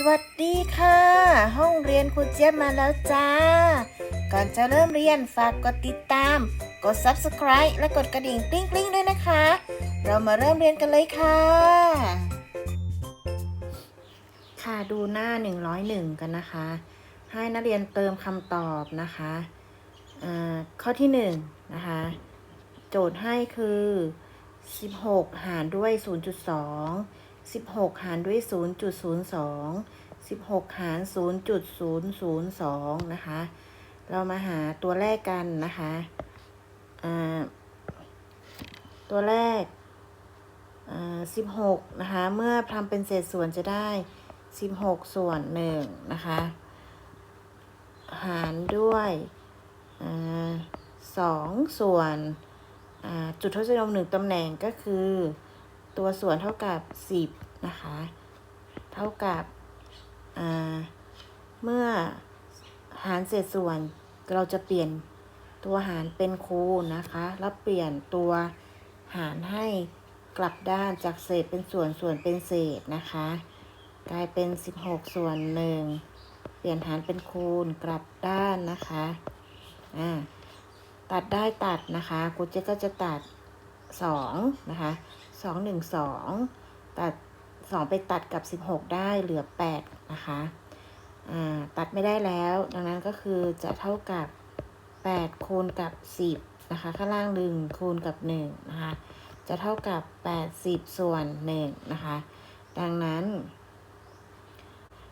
สวัสดีค่ะ ห้องเรียนครูเจี๊ยบมาแล้วจ้า ก่อนจะเริ่มเรียนฝากกดติดตาม กด subscribe และกดกระดิ่งกริ๊งกริ๊งด้วยนะคะ เรามาเริ่มเรียนกันเลยค่ะ ค่ะดูหน้า 101 กันนะคะ ให้นักเรียนเติมคำตอบนะคะอ่าข้อที่1นะคะ โจทย์ให้คือ 16 หารด้วย 0.2 16 หารด้วย 0.02 16 หาร 0.002 นะคะ เรามาหาตัวแรกกันนะคะอ่าตัวแรกอ่า16นะคะ เมื่อทำเป็นเศษส่วนจะได้16ส่วน1นะคะ หารด้วยอ่า2ส่วนอ่าจุดทศนิยม1ตำแหน่งก็คือ ตัวส่วนเท่ากับ 10 นะคะ เท่ากับเมื่อหารเศษส่วนเราจะเปลี่ยนตัวหารเป็นคูณนะคะ แล้วเปลี่ยนตัวหารให้กลับด้านจากเศษเป็นส่วนส่วนเป็นเศษนะคะ กลายเป็น 16 ส่วน1เปลี่ยนหารเป็นคูณกลับด้านนะคะอ่าตัดได้ตัดนะคะครูเจก็จะตัด 2 นะคะ สองหนึ่งสองตัดสองไปตัดกับสิบหกได้เหลือแปดนะคะตัดไม่ได้แล้ว ดังนั้นก็คือจะเท่ากับแปดคูณกับสิบนะคะ ข้างล่างหนึ่งคูณกับหนึ่งนะคะ จะเท่ากับแปดสิบส่วนหนึ่งนะคะ ดังนั้น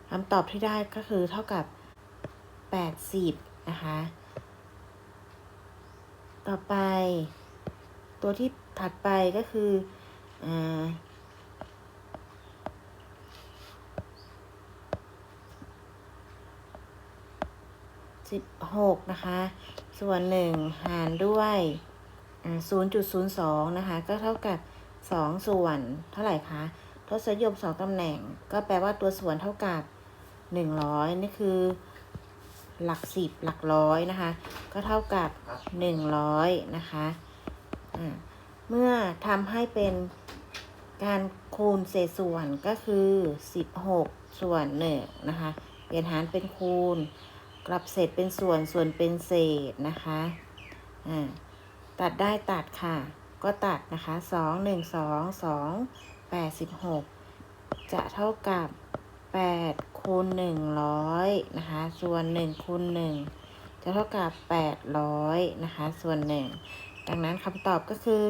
คำตอบที่ได้ก็คือเท่ากับแปดสิบนะคะ ต่อไป ตัวที่ถัดไปก็คือ อ่าสิบหกนะคะ ส่วนหนึ่งหารด้วยศูนย์จุดศูนย์สองนะคะ ก็เท่ากับสองส่วนเท่าไหร่คะทศนิยมสองตำแหน่ง ก็แปลว่าตัวส่วนเท่ากับหนึ่งร้อยนี่คือ หลักสิบหลักร้อยนะคะ ก็เท่ากับหนึ่งร้อยนะคะอ่าเมื่อทำให้เป็น การคูณเศษส่วนก็คือ 16 ส่วน1นะคะ เปลี่ยนหารเป็นคูณ กลับเศษเป็นส่วนส่วนเป็นเศษนะคะอ่าตัดได้ตัดค่ะ ก็ตัดนะคะ 2 1 2 2 86 จะเท่ากับ 8 คูณ 100 นะคะ ส่วน 1 คูณ 1 จะเท่ากับ 800 นะคะ ส่วน 1 ดังนั้นคำตอบก็คือ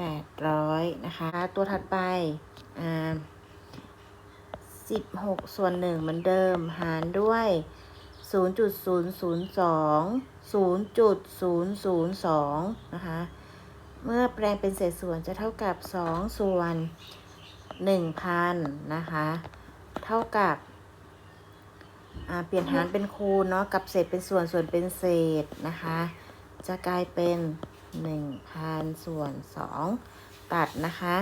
800 นะคะ ตัวถัดไปอ่า16 ส่วน 1 เหมือนเดิม หารด้วย 0.002 0.002 นะคะ เมื่อแปลงเป็นเศษส่วนจะเท่ากับ 2 ส่วน 1,000 นะคะ เท่ากับอ่าเปลี่ยนหารเป็นคูณเนาะ กับเศษเป็นส่วน ส่วนเป็นเศษนะคะ จะกลายเป็น 1,000ส่วน 2 ตัดนะคะ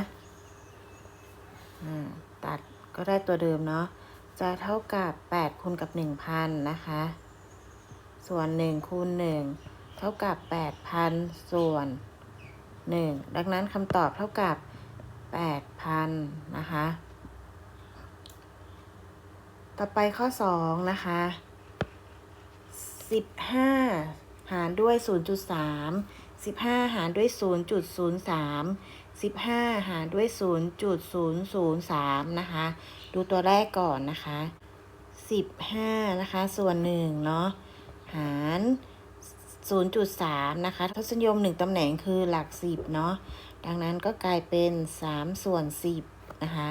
ตัดก็ได้ตัวเดิมเนาะ จะเท่ากับ 8คูณกับ 1,000 นะคะ ส่วน 1คูณ1เท่ากับ 8,000 ส่วน 1 ดังนั้นคำตอบเท่ากับ 8,000 นะคะ ต่อไปข้อ 2 นะคะ 15 หารด้วย 0.3 15 หารด้วย 0.03 15 หารด้วย 0.003 นะคะ ดูตัวแรกก่อนนะคะ 15 นะคะ ส่วน1เนาะ หาร 0.3 นะคะ ทศนิยม 1ตำแหน่งคือหลัก 10 เนาะ ดังนั้นก็กลายเป็น 3 ส่วน 10 นะคะ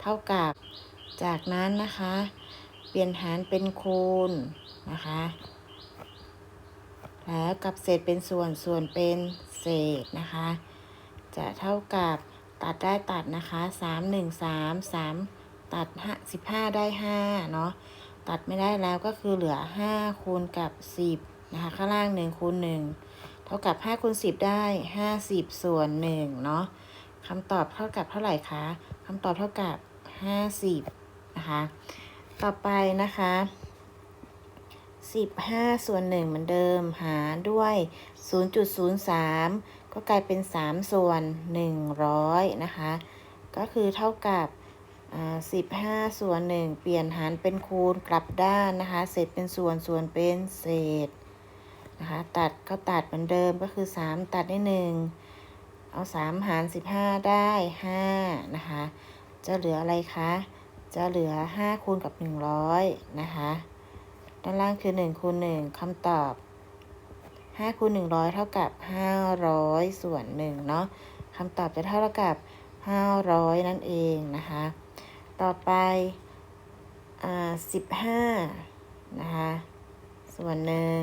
เท่ากับ จากนั้นนะคะ เปลี่ยนหารเป็นคูณนะคะ แล้วกับเศษเป็นส่วนส่วนเป็นเศษนะคะ จะเท่ากับตัดได้ตัดนะคะสามหนึ่งสามสามตัดห้าสิบห้าได้ห้าเนาะตัดไม่ได้แล้วก็คือเหลือห้าคูณกับสิบนะคะ ข้างล่างหนึ่งคูณหนึ่งเท่ากับห้าคูณสิบได้ห้าสิบส่วนหนึ่งเนาะคำตอบเท่ากับเท่าไหร่คะคำตอบเท่ากับห้าสิบนะคะ ต่อไปนะคะ 15 ส่วน 1 เหมือนเดิม หารด้วย 0.03 ก็กลายเป็น 3 ส่วน 100 นะคะ ก็คือเท่ากับสิบห้าส่วนหนึ่งเปลี่ยนหารเป็นคูณกลับด้านนะคะ เศษเป็นส่วน ส่วนเป็นเศษนะคะ ตัดก็ตัดเหมือนเดิมก็คือสามตัดได้หนึ่งเอาสามหารสิบห้าได้ห้านะคะ จะเหลืออะไรคะ จะเหลือห้าคูณกับหนึ่งร้อยนะคะ ด้านล่างคือหนึ่งคูณหนึ่งคำตอบห้าคูณหนึ่งร้อยเท่ากับห้าร้อยส่วนหนึ่งเนาะคำตอบจะเท่ากับห้าร้อยนั่นเองนะคะ ต่อไปอ่าสิบห้านะคะ ส่วนหนึ่ง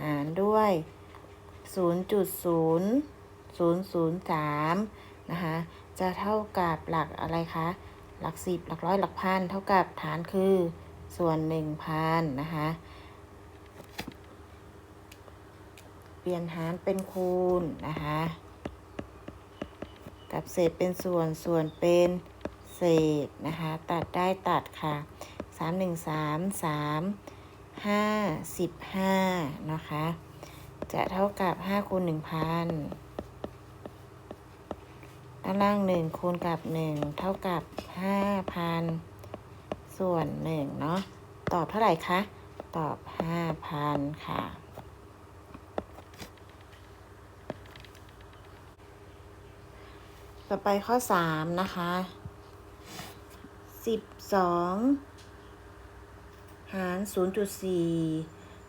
หารด้วยศูนย์จุดศูนย์ศูนย์สามนะคะ จะเท่ากับหลักอะไรคะ หลักสิบหลักร้อย หลักพัน เท่ากับฐานคือ ส่วนหนึ่งพันนะคะเปลี่ยนหารเป็นคูณนะคะกับเศษเป็นส่วนส่วนเป็นเศษนะคะตัดได้ตัดค่ะสามหนึ่งสามสามห้าสิบห้านะคะจะเท่ากับห้าคูณหนึ่งพันด้านล่างหนึ่งคูณกับหนึ่งเท่ากับห้าพัน ส่วนหนึ่งเนาะตอบเท่าไหร่คะ ตอบห้าพันค่ะ ต่อไปข้อสามนะคะสิบสองหารศูนย์จุดสี่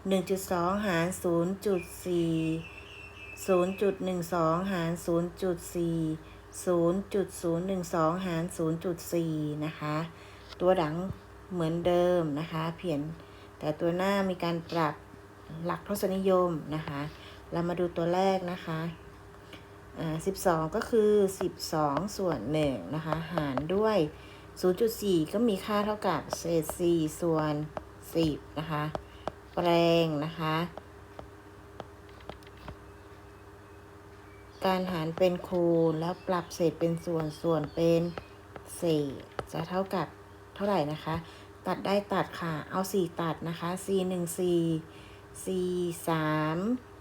หนึ่งจุดสองหารศูนย์จุดสี่ศูนย์จุดหนึ่งสองหารศูนย์จุดสี่ศูนย์จุดศูนย์หนึ่งสองหารศูนย์จุดสี่นะคะ ตัวหลัง เหมือนเดิมนะคะเพียงแต่ตัวหน้ามีการปรับหลักทศนิยมนะคะ เรามาดูตัวแรกนะคะอ่า12ก็คือ12ส่วน1นะคะ หารด้วย 0.4 ก็มีค่าเท่ากับเศษ4ส่วน10นะคะ แปลงนะคะ การหารเป็นคูณแล้วปรับเศษเป็นส่วนส่วนเป็นเศษจะเท่ากับเท่าไหร่นะคะ ตัดได้ตัดค่ะ เอา4ตัดนะคะ4 1 4 4 3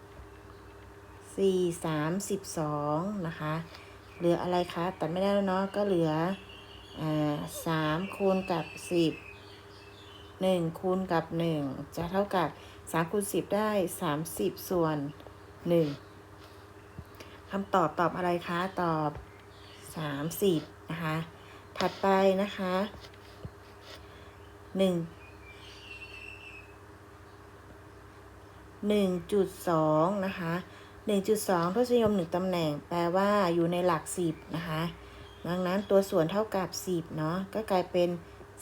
สี่สามสิบสองนะคะ เหลืออะไรคะ ตัดไม่ได้แล้วเนาะ ก็เหลืออ่าสามคูณกับสิบหนึ่งคูณกับหนึ่งจะเท่ากับสามคูณสิบได้สามสิบส่วนหนึ่งคำตอบตอบอะไรคะ ตอบสามสิบนะคะ ถัดไปนะคะ หนึ่งหนึ่งจุดสองนะคะ1.2ทศนิยม1ตำแหน่ง แปลว่าอยู่ในหลัก10นะคะดังนั้นตัวส่วนเท่ากับ10เนาะก็กลายเป็น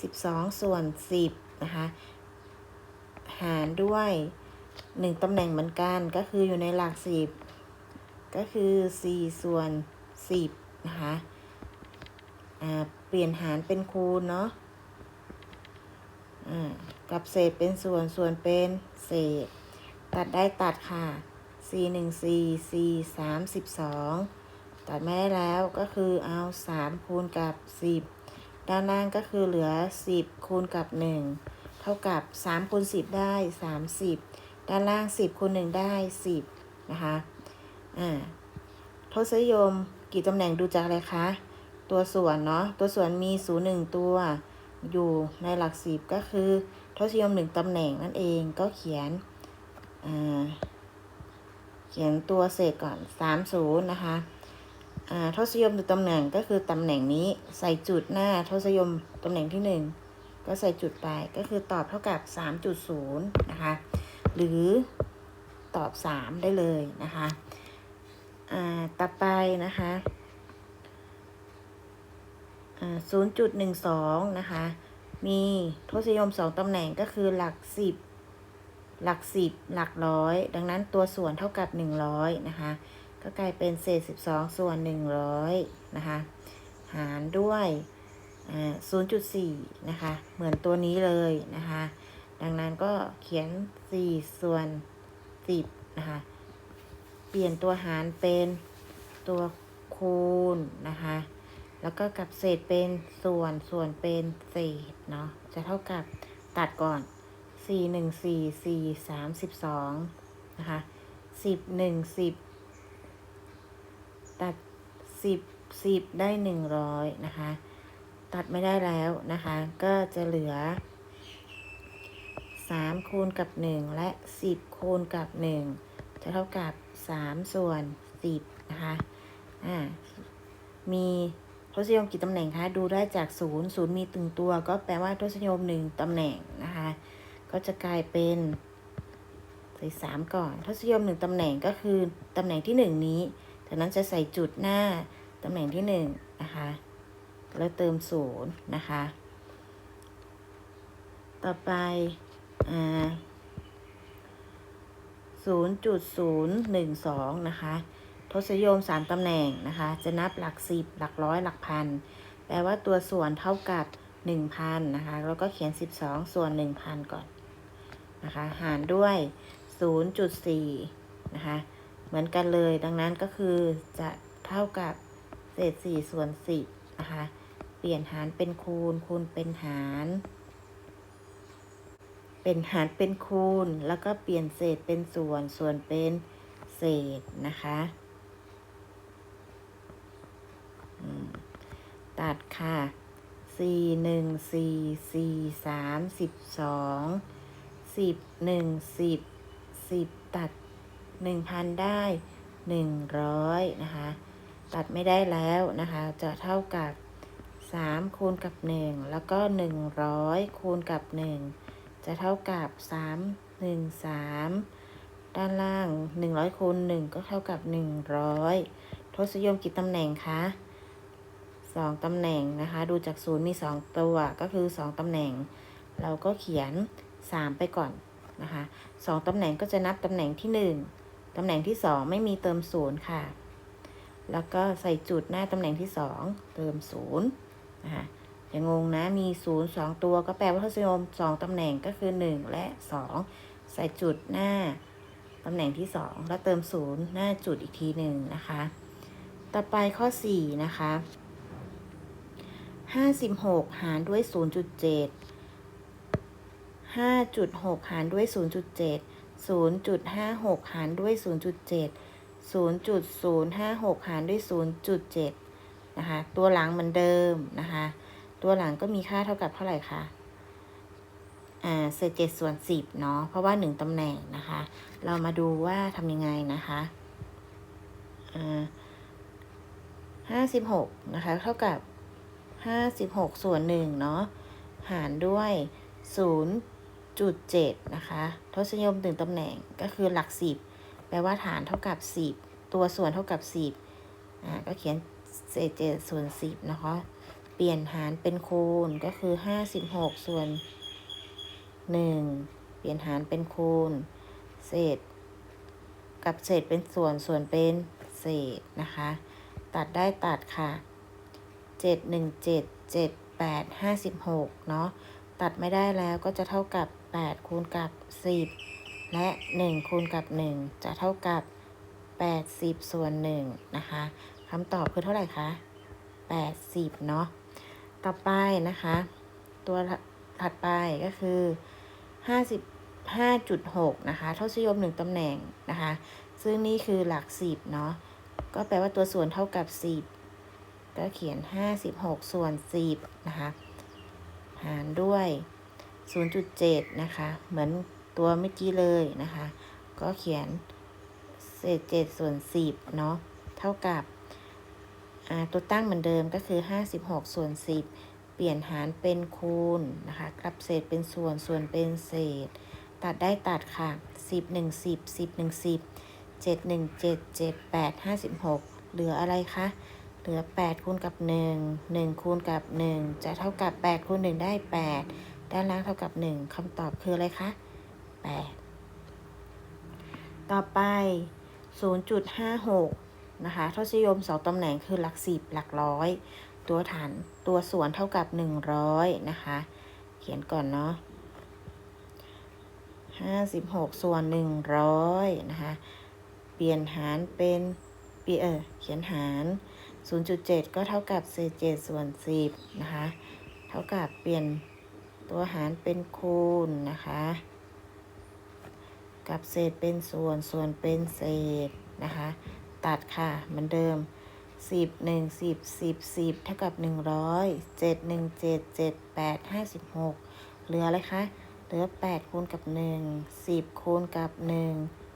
12ส่วน10นะคะหารด้วย1ตำแหน่งเหมือนกันก็คืออยู่ในหลัก10ก็คือ4ส่วน10นะคะเปลี่ยนหารเป็นคูณเนาะ กับเศษเป็นส่วนส่วนเป็นเศษ ตัดได้ตัดค่ะ4 1 4 4 3 2 ตัดไม่ได้แล้วก็คือเอา 3 คูณกับ 10 ด้านล่างก็คือเหลือ 10 คูณกับ 1 เท่ากับ 3 คูณ 10 ได้ 30 ด้านล่าง 10 คูณ 1 ได้ 10 นะคะ อ่า ทศนิยมกี่ตำแหน่งดูจากอะไรคะ ตัวส่วนเนาะ ตัวส่วนมี 0 1 ตัว อยู่ในหลัก10ก็คือทศนิยม1ตำแหน่งนั่นเองก็เขียนเขียนตัวเศษก่อน30นย์นะคะทศนิยมดูตำแหน่งก็คือตำแหน่งนี้ใส่จุดหน้าทศนิยมตำแหน่งที่1ก็ใส่จุดไปก็คือตอบเท่ากับ3.0นะคะหรือตอบ3ได้เลยนะคะต่อไปนะคะ 0.12 นะคะ มีทศนิยม 2ตำแหน่งก็คือหลัก 10 หลักสิบหลักร้อย ดังนั้นตัวส่วนเท่ากับหนึ่งร้อยนะคะ ก็กลายเป็นเศษสิบสองส่วนหนึ่งร้อยนะคะ หารด้วยศูนย์จุดสี่นะคะ เหมือนตัวนี้เลยนะคะ ดังนั้นก็เขียนสี่ส่วนสิบนะคะ เปลี่ยนตัวหารเป็นตัวคูณนะคะ แล้วก็กับเศษเป็นส่วนส่วนเป็นเศษเนาะจะเท่ากับตัดก่อนสี่หนึ่งสี่สี่สามสิบสองนะคะสิบหนึ่งสิบตัดสิบสิบได้หนึ่งร้อยนะคะ ตัดไม่ได้แล้วนะคะ ก็จะเหลือสามคูณกับหนึ่งและสิบคูณกับหนึ่งจะเท่ากับสามส่วนสิบนะคะ อ่า มี ทศนิยมกี่ตำแหน่งคะดูได้จากศูนย์ศูนย์มีตึงตัว ก็แปลว่าทศนิยมหนึ่งตำแหน่งนะคะ ก็จะกลายเป็นใส่สามก่อน ทศนิยมหนึ่งตำแหน่งก็คือตำแหน่งที่หนึ่งนี้จากนั้นจะใส่จุดหน้าตำแหน่งที่หนึ่งนะคะแล้วเติมศูนย์นะคะ ต่อไปอ่าศูนย์จุดศูนย์หนึ่งสองนะคะ ทศนิยมสามตำแหน่งนะคะ จะนับหลักสิบหลักร้อยหลักพัน แปลว่าตัวส่วนเท่ากับหนึ่งพันนะคะ แล้วก็เขียนสิบสองส่วนหนึ่งพันก่อนนะคะ หารด้วยศูนย์จุดสี่นะคะ เหมือนกันเลย ดังนั้นก็คือจะเท่ากับเศษสี่ส่วนสิบนะคะ เปลี่ยนหารเป็นคูณ คูณเป็นหาร เป็นหารเป็นคูณ แล้วก็เปลี่ยนเศษเป็นส่วน ส่วนเป็นเศษนะคะอืม ตัดค่ะสี่หนึ่งสี่สี่สามสิบสองสิบหนึ่งสิบสิบตัดหนึ่งพันได้หนึ่งร้อยนะคะ ตัดไม่ได้แล้วนะคะ จะเท่ากับสามคูณกับหนึ่งแล้วก็หนึ่งร้อยคูณกับหนึ่งจะเท่ากับสามหนึ่งสามด้านล่างหนึ่งร้อยคูณหนึ่งก็เท่ากับหนึ่งร้อยทศนิยมกี่ตำแหน่งคะ สองตำแหน่งนะคะ ดูจากศูนย์มีสองตัวก็คือสองตำแหน่ง เราก็เขียนสามไปก่อนนะคะสองตำแหน่งก็จะนับตำแหน่งที่หนึ่งตำแหน่งที่สองไม่มีเติมศูนย์ค่ะ แล้วก็ใส่จุดหน้าตำแหน่งที่สองเติมศูนย์นะคะอย่างงงนะ มีศูนย์สองตัวก็แปลว่าทศนิยมสองตำแหน่งก็คือหนึ่งและสองใส่จุดหน้าตำแหน่งที่สองแล้วเติมศูนย์หน้าจุดอีกทีหนึ่งนะคะ ต่อไปข้อสี่นะคะ ห้าสิบหกหารด้วยศูนย์จุดเจ็ดห้าจุดหกหารด้วยศูนย์จุดเจ็ดศูนย์จุดห้าหกหารด้วยศูนย์จุดเจ็ดศูนย์จุดศูนย์ห้าหกหารด้วยศูนย์จุดเจ็ดนะคะ ตัวหลังเหมือนเดิมนะคะ ตัวหลังก็มีค่าเท่ากับเท่าไหร่คะ อ่า เศษเจ็ดส่วนสิบเนาะ เพราะว่าหนึ่งตำแหน่งนะคะ เรามาดูว่าทำยังไงนะคะ อ่าห้าสิบหกนะคะ เท่ากับ ห้าสิบหกส่วนหนึ่งเนาะหารด้วยศูนย์จุดเจ็ดนะคะ ทศนิยมหนึ่งตำแหน่งก็คือหลักสิบแปลว่าฐานเท่ากับสิบตัวส่วนเท่ากับสิบอ่าก็เขียนเศษเจ็ดส่วนสิบนะคะ เปลี่ยนหารเป็นคูณก็คือห้าสิบหกส่วนหนึ่งเปลี่ยนหารเป็นคูณ เศษ กับเศษเป็นส่วนส่วนเป็นเศษนะคะ ตัดได้ตัดค่ะ เจ็ดหนึ่งเจ็ดเจ็ดแปดห้าสิบหกเนาะตัดไม่ได้แล้วก็จะเท่ากับแปดคูณกับสิบและหนึ่งคูณกับหนึ่งจะเท่ากับแปดสิบส่วนหนึ่งนะคะคำตอบคือเท่าไหร่คะแปดสิบเนาะต่อไปนะคะ ตัวถัดไปก็คือห้าสิบห้าจุดหกนะคะ เทศนิยมหนึ่งตำแหน่งนะคะ ซึ่งนี่คือหลักสิบเนาะก็แปลว่าตัวส่วนเท่ากับสิบ ก็เขียนห้าสิบหกส่วนสิบนะคะ หารด้วยศูนย์จุดเจ็ดนะคะ เหมือนตัวเมื่อกี้เลยนะคะ ก็เขียนเศษเจ็ดส่วนสิบเนาะ เท่ากับตัวตั้งเหมือนเดิมก็คือ 56 ส่วน 10 เปลี่ยนหารเป็นคูณนะคะ กลับเศษเป็นส่วน ส่วนเป็นเศษ ตัดได้ตัดค่ะ 10 1 10 10 1 10 7 1 7 7 8 56 เหลืออะไรคะ เหลือ 8 คูณกับ 1 1 คูณกับ 1 จะเท่ากับ 8 คูณ 1 ได้ 8 ด้านล่างเท่ากับ 1คำตอบคืออะไรคะ 8 ต่อไป 0.56 นะคะ ทศนิยมสองตำแหน่งคือหลักสิบหลักร้อย ตัวฐานตัวส่วนเท่ากับหนึ่งร้อยนะคะ เขียนก่อนเนาะห้าสิบหกส่วนหนึ่งร้อยนะคะ เปลี่ยนหารเป็นเปลี่ยนเออเขียนหาร ศูนย์จุดเจ็ดก็เท่ากับเศษเจ็ดส่วนสิบนะคะ เท่ากับเปลี่ยนตัวหารเป็นคูณนะคะ กับเศษเป็นส่วน ส่วนเป็นเศษนะคะ ตัดค่ะ เหมือนเดิมสิบหนึ่งสิบสิบสิบเท่ากับหนึ่งร้อยเจ็ดหนึ่งเจ็ดเจ็ดแปดห้าสิบหกเหลืออะไรคะ เหลือแปดคูณกับหนึ่งสิบคูณกับหนึ่ง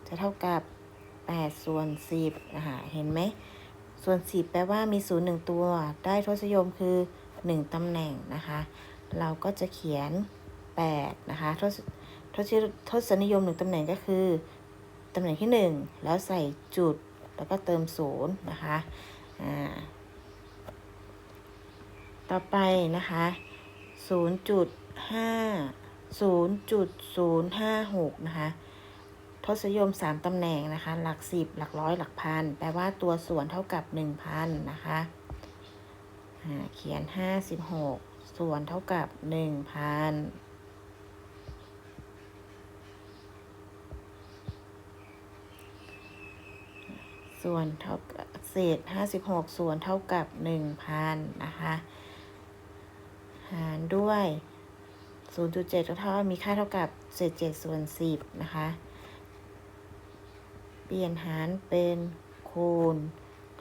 จะเท่ากับแปดส่วนสิบนะคะเห็นไหม ส่วนสิบแปลว่ามีศูนย์หนึ่งตัว ได้ทศนิยมคือหนึ่งตำแหน่งนะคะ เราก็จะเขียนแปดนะคะ ทศทศทศนิยมหนึ่งตำแหน่งก็คือ ตำแหน่งที่หนึ่งแล้วใส่จุด แล้วก็เติมศูนย์นะคะ อ่า ต่อไปนะคะศูนย์จุดห้าศูนย์จุดศูนย์ห้าหกนะคะ ทศนิยมสามตำแหน่งนะคะ หลักสิบหลักร้อยหลักพัน แปลว่าตัวส่วนเท่ากับหนึ่งพันนะคะเขียนห้าสิบหกส่วนเท่ากับหนึ่งพันส่วนเท่ากับเศษห้าสิบหกส่วนเท่ากับหนึ่งพันนะคะ หารด้วย0.7ก็เท่ามีค่าเท่ากับเศษ7ส่วน10นะคะ ปลี่ยนหารเป็นคูณ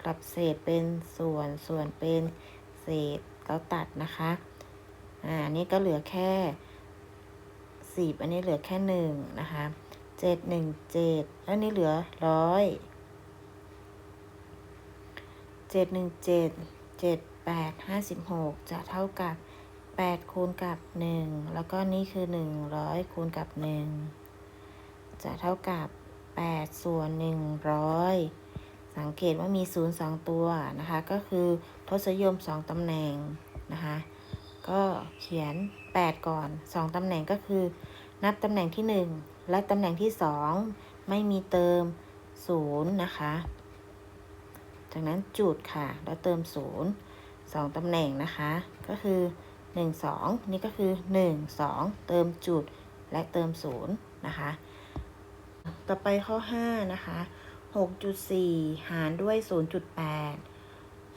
กลับเศษเป็นส่วน ส่วนเป็นเศษแล้วตัดนะคะ อ่า นี่ก็เหลือแค่สิบอันนี้เหลือแค่หนึ่งนะคะเจ็ดหนึ่งเจ็ดแล้วนี่เหลือร้อยเจ็ดหนึ่งเจ็ดเจ็ดแปดห้าสิบหกจะเท่ากับแปดคูณกับหนึ่งแล้วก็นี่คือหนึ่งร้อยคูณกับหนึ่งจะเท่ากับ แปดส่วนหนึ่งร้อยสังเกตว่ามีศูนย์สองตัวนะคะ ก็คือทศนิยมสองตำแหน่งนะคะ ก็เขียน 8 ก่อน 2 ตำแหน่งก็คือ นับตำแหน่งที่ 1 และตำแหน่งที่ 2 ไม่มีเติม 0 นะคะ จากนั้นจุดค่ะ แล้วเติม 0 2 ตำแหน่งนะคะ ก็คือ 1 2 นี่ก็คือ 1 2 เติมจุดและเติม 0 นะคะ ต่อไปข้อ 5 นะคะ 6.4 หารด้วย 0.8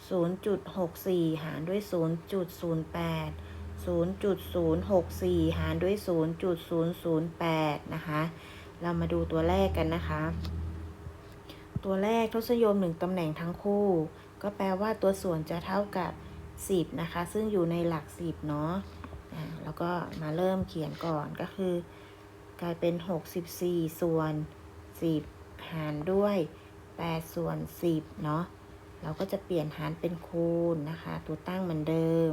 0.64 หารด้วย 0.08 0.064 หารด้วย 0.008 นะคะ เรามาดูตัวแรกกันนะคะ ตัวแรกทศนิยมหนึ่งตำแหน่งทั้งคู่ ก็แปลว่าตัวส่วนจะเท่ากับ 10 นะคะ ซึ่งอยู่ในหลัก 10 เนาะ อ่า แล้วก็มาเริ่มเขียนก่อนก็คือ กลายเป็น 64 ส่วน 10 หารด้วย 8 ส่วน 10 เนาะเราก็จะเปลี่ยนหารเป็นคูณนะคะ ตัวตั้งเหมือนเดิม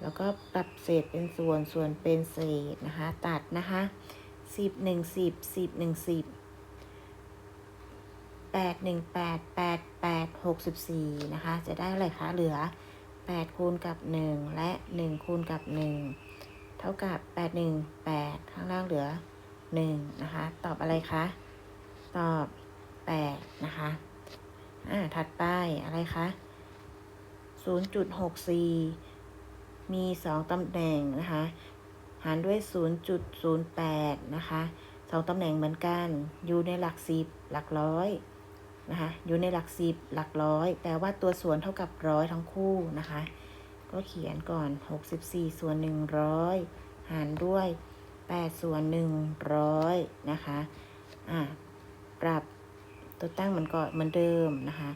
แล้วก็ปรับเศษเป็นส่วนส่วนเป็นเศษนะคะ ตัดนะคะสิบหนึ่งสิบสิบหนึ่งสิบแปดหนึ่งแปดแปดแปดหกสิบสี่นะคะ จะได้อะไรคะ เหลือแปดคูณกับหนึ่งและหนึ่งคูณกับหนึ่งเท่ากับแปดหนึ่งแปดข้างล่างเหลือหนึ่งนะคะ ตอบอะไรคะ ตอบแปดนะคะ อ่า ถัดไปอะไรคะ 0.64 มี 2 ตำแหน่งนะคะ หารด้วย 0.08 นะคะ 2 ตำแหน่งเหมือนกัน อยู่ในหลักสิบหลักร้อยนะคะ อยู่ในหลักสิบหลักร้อย แปลว่าตัวส่วนเท่ากับร้อยทั้งคู่นะคะ ก็เขียนก่อน 64 ส่วน 100 หารด้วย 8 ส่วน 100 นะคะ อ่าปรับตัวตั้งเหมือนก่อนเหมือนเดิมนะคะ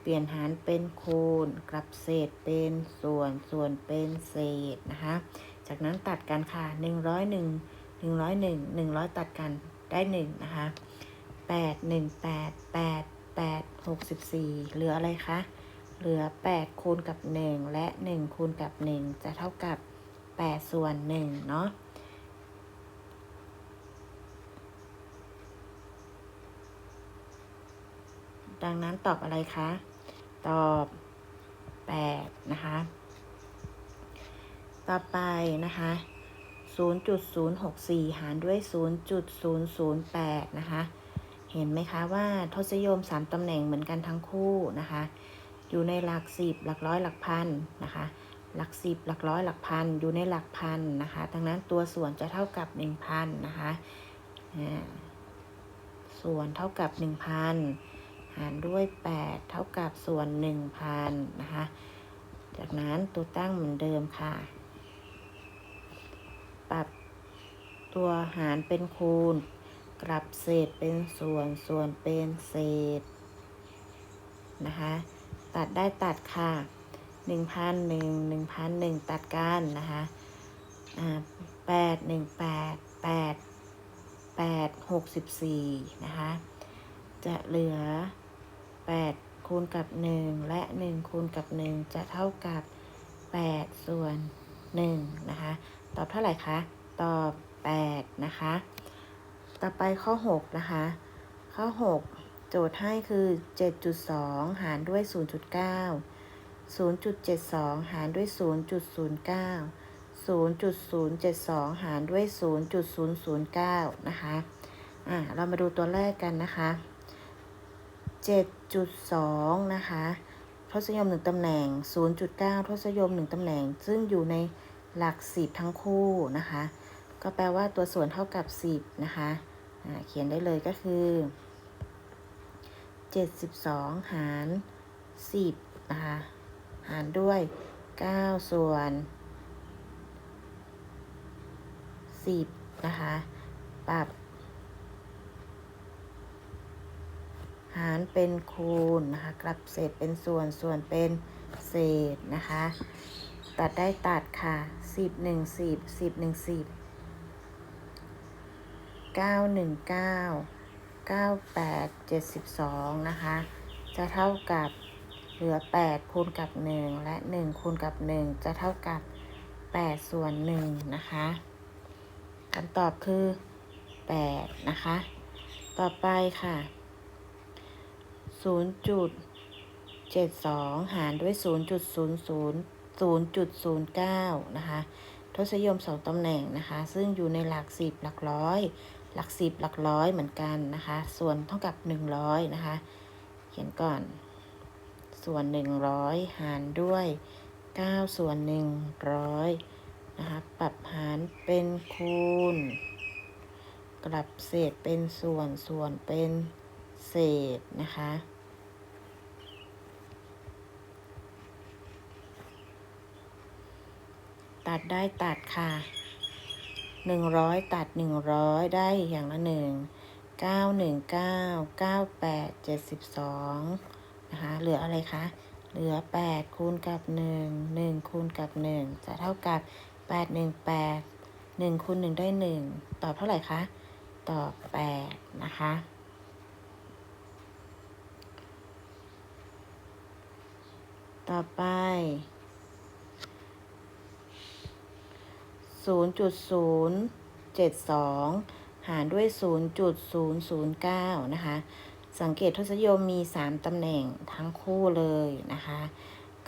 เปลี่ยนหารเป็นคูณ กลับเศษเป็นส่วน ส่วนเป็นเศษนะคะ จากนั้นตัดกันค่ะหนึ่งร้อยหนึ่งหนึ่งร้อยหนึ่งหนึ่งร้อยตัดกันได้หนึ่งนะคะแปดหนึ่งแปดแปดแปดหกสิบสี่เหลืออะไรคะ เหลือแปดคูณกับหนึ่งและหนึ่งคูณกับหนึ่งจะเท่ากับแปดส่วนหนึ่งเนาะดังนั้นตอบอะไรคะ ตอบแปดนะคะ ต่อไปนะคะ 0.064 หารด้วย 0.008 นะคะ เห็นไหมคะว่าทศนิยม 3 ตำแหน่งเหมือนกันทั้งคู่นะคะ อยู่ในหลักสิบหลักร้อยหลักพันนะคะ หลักสิบหลักร้อยหลักพันอยู่ในหลักพันนะคะ ดังนั้นตัวส่วนจะเท่ากับ1,000นนะคะส่วนเท่ากับ1,000หารด้วย8เท่ากับส่วน1,000นะคะ จากนั้นตัวตั้งเหมือนเดิมค่ะ ปรับตัวหารเป็นคูณ กลับเศษเป็นส่วนส่วนเป็นเศษนะคะ ตัดได้ตัดค่ะหนึ่งพันหนึ่งหนึ่งพันหนึ่งตัดกันนะคะอ่าแปดหนึ่งแปดแปดแปดหกสิบสี่นะคะจะเหลือแปดคูณกับหนึ่งและหนึ่งคูณกับหนึ่งจะเท่ากับแปดส่วนหนึ่งนะคะตอบเท่าไหร่คะตอบแปดนะคะต่อไปข้อหกนะคะข้อหก โจทย์ให้คือ 7.2 หารด้วย 0.9 0.72 หารด้วย 0.09 0.072 หารด้วย 0.009 นะคะ อ่า เรามาดูตัวแรกกันนะคะ 7.2 นะคะทศนิยม 1 ตำแหน่ง 0.9 ทศนิยม 1 ตำแหน่ง ซึ่งอยู่ในหลัก 10 ทั้งคู่นะคะ ก็แปลว่าตัวส่วนเท่ากับ 10 นะคะ อ่า เขียนได้เลยก็คือ 72 หาร 10 นะคะ หารด้วย 9 ส่วน 10 นะคะ ปรับ หารเป็นคูณนะคะ กลับเศษเป็นส่วน ส่วนเป็นเศษนะคะ ตัดได้ตัดค่ะ 10 1 10 10 1 10 9 1 9 9 8 72 นะคะ จะเท่ากับเหลือ 8 คูณกับ 1 และ 1 คูณกับ 1 จะเท่ากับ 8 ส่วน 1 นะคะคำตอบคือ 8 นะคะ ต่อไปค่ะ 0.72 หารด้วย 0.00 0.09 นะคะ ทศนิยม 2 ตำแหน่งนะคะ ซึ่งอยู่ในหลัก 10 หลักร้อย หลัก10หลักร้อยเหมือนกันนะคะ ส่วนเท่ากับ100นะคะ เขียนก่อน ส่วน100หารด้วย9ส่วน100นะคะ ปรับหารเป็นคูณ กลับเศษเป็นส่วนส่วนเป็นเศษนะคะตัดได้ตัดค่ะ หนึ่งร้อยตัดหนึ่งร้อยได้อย่างละหนึ่งเก้าหนึ่งเก้าเก้าแปดเจ็ดสิบสองนะคะ เหลืออะไรคะ เหลือแปดคูณกับหนึ่งหนึ่งคูณกับหนึ่งจะเท่ากับแปดหนึ่งแปดหนึ่งคูณหนึ่งได้หนึ่งตอบเท่าไหร่คะ ตอบแปดนะคะต่อไป 0.072 หารด้วย 0.009 นะคะ สังเกตทศนิยมมี 3ตำแหน่งทั้งคู่เลยนะคะ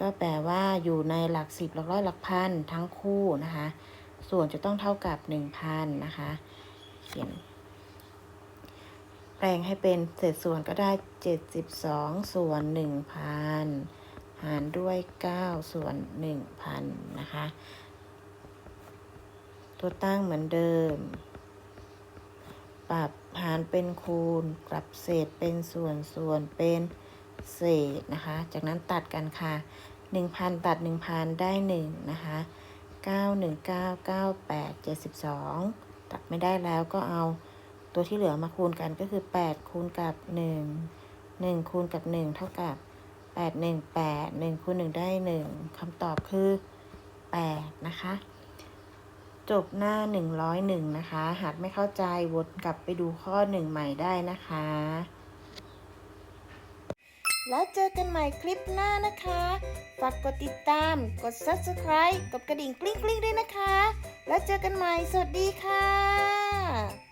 ก็แปลว่าอยู่ในหลัก 10 หลักร้อยหลักพันทั้งคู่นะคะ ส่วนจะต้องเท่ากับ 1,000 นะคะ เขียนแปลงให้เป็นเศษส่วนก็ได้ 72 ส่วน 1,000 หารด้วย 9 ส่วน 1,000 นะคะ ตัวตั้งเหมือนเดิม ปรับหารเป็นคูณกลับเศษเป็นส่วนส่วนเป็นเศษนะคะ จากนั้นตัดกันค่ะ 1,000 ตัด 1,000 ได้ 1 นะคะ 9 1 9 9 8 72 ตัดไม่ได้แล้วก็เอาตัวที่เหลือมาคูณกันก็คือ 8 คูณกับ 1 1 คูณกับ 1 เท่ากับ 8 1 8 1คูณ1ได้ 1คำตอบคือ 8 นะคะ จบหน้า 101 นะคะ หากไม่เข้าใจวนกลับไปดูข้อ 1 ใหม่ได้นะคะ แล้วเจอกันใหม่คลิปหน้านะคะ ฝากกดติดตาม กด subscribe กดกระดิ่งกลิ้งๆด้วยนะคะ แล้วเจอกันใหม่ สวัสดีค่ะ